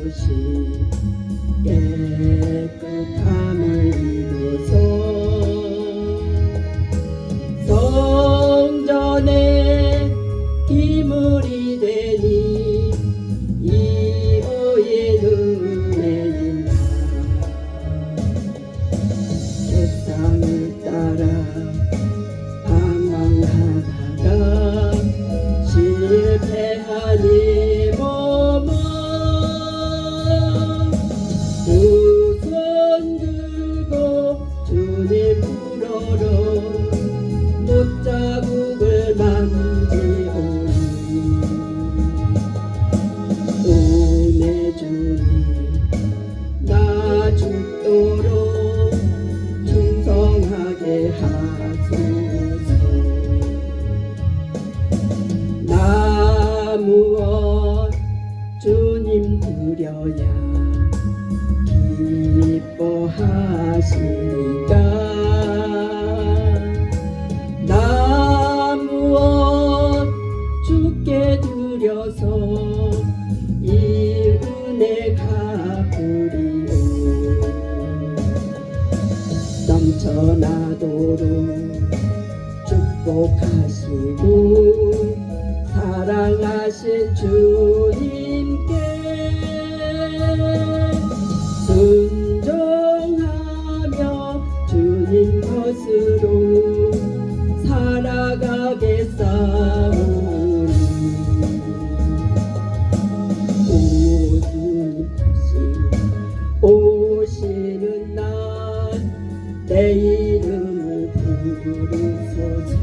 것이 깨 주님 드려야 기뻐하시니까 나 무엇 주께 드려서 이 은혜 갚으리오. 넘쳐나도록 축복하시고 사랑하신 주님께 순종하며 주님 것으로 살아가겠사오니 오주님 다시 오시는 날 내 이름을 부르소서